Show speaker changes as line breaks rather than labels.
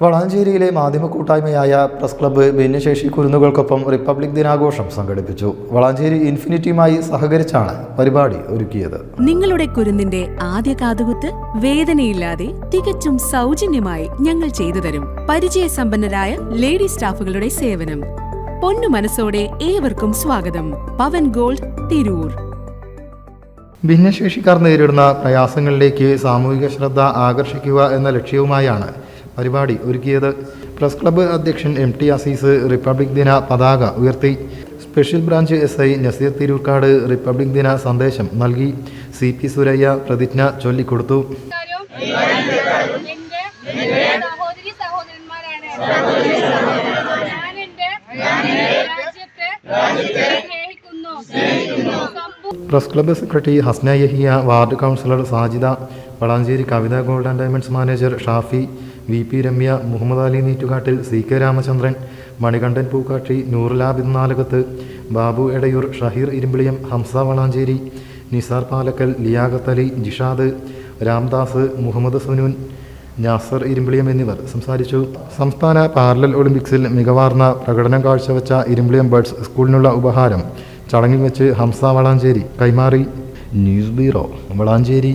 വളാഞ്ചേരിയിലെ മാധ്യമ കൂട്ടായ്മയായ press club ഭിന്നശേഷി കുരുന്നുകൾക്കൊപ്പം റിപ്പബ്ലിക് ദിനാഘോഷം സംഘടിപ്പിച്ചു. വളാഞ്ചേരി ഇൻഫിനിറ്റിയുമായി സഹകരിച്ചാണ് പരിപാടി ഒരുക്കിയത്.
നിങ്ങളുടെ കുരുന്നിന്റെ ആദ്യ കാതുകുത്ത് വേദനയില്ലാതെ തികച്ചും സൗജന്യമായി ഞങ്ങൾ ചെയ്തു തരും. പരിചയസമ്പന്നരായ ലേഡി സ്റ്റാഫുകളുടെ സേവനം. പൊന്നു മനസ്സോടെ ഏവർക്കും സ്വാഗതം. പവൻ ഗോൾഡ് തിരൂർ.
ഭിന്നശേഷിക്കാർ നേരിടുന്ന പ്രയാസങ്ങളിലേക്ക് സാമൂഹിക ശ്രദ്ധ ആകർഷിക്കുക എന്ന ലക്ഷ്യവുമായാണ് പരിപാടി ഒരുക്കിയത്. പ്രസ് ക്ലബ്ബ് അധ്യക്ഷൻ എം ടി അസീസ് റിപ്പബ്ലിക് ദിന പതാക ഉയർത്തി. Special branch S I Naseer Thirurkkad republic ദിന സന്ദേശം നൽകി. സി പി സുരയ്യ പ്രതിജ്ഞ ചൊല്ലിക്കൊടുത്തു.
സഹോദരി സഹോദരന്മാരാണ്. ഞാൻ രാജ്യത്തെ സമ്പൂ
press club secretary Hasna Yahiya ward councillor Sajida Valanchery Kavitha gold and diamonds manager Shafi V P Ramya Muhammad Ali Neettukattil C K Ramachandran Manikandan Pookkakshi Noorulabid Nalakath Babu Edayur Shaheer Irimbiliyam Hamza Valanchery Nisar Palakkal Liyakath Ali Jishad Ramdas Muhammad Sunoon Nasar Irimbiliyam എന്നിവർ സംസാരിച്ചു. സംസ്ഥാന parallel ഒളിമ്പിക്സിൽ മികവാർന്ന പ്രകടനം കാഴ്ചവെച്ച Irimbiliyam birds സ്കൂളിനുള്ള ഉപഹാരം ചടങ്ങിൽ വെച്ച് ഹംസ വളാഞ്ചേരി കൈമാറി. News bureau Valanchery.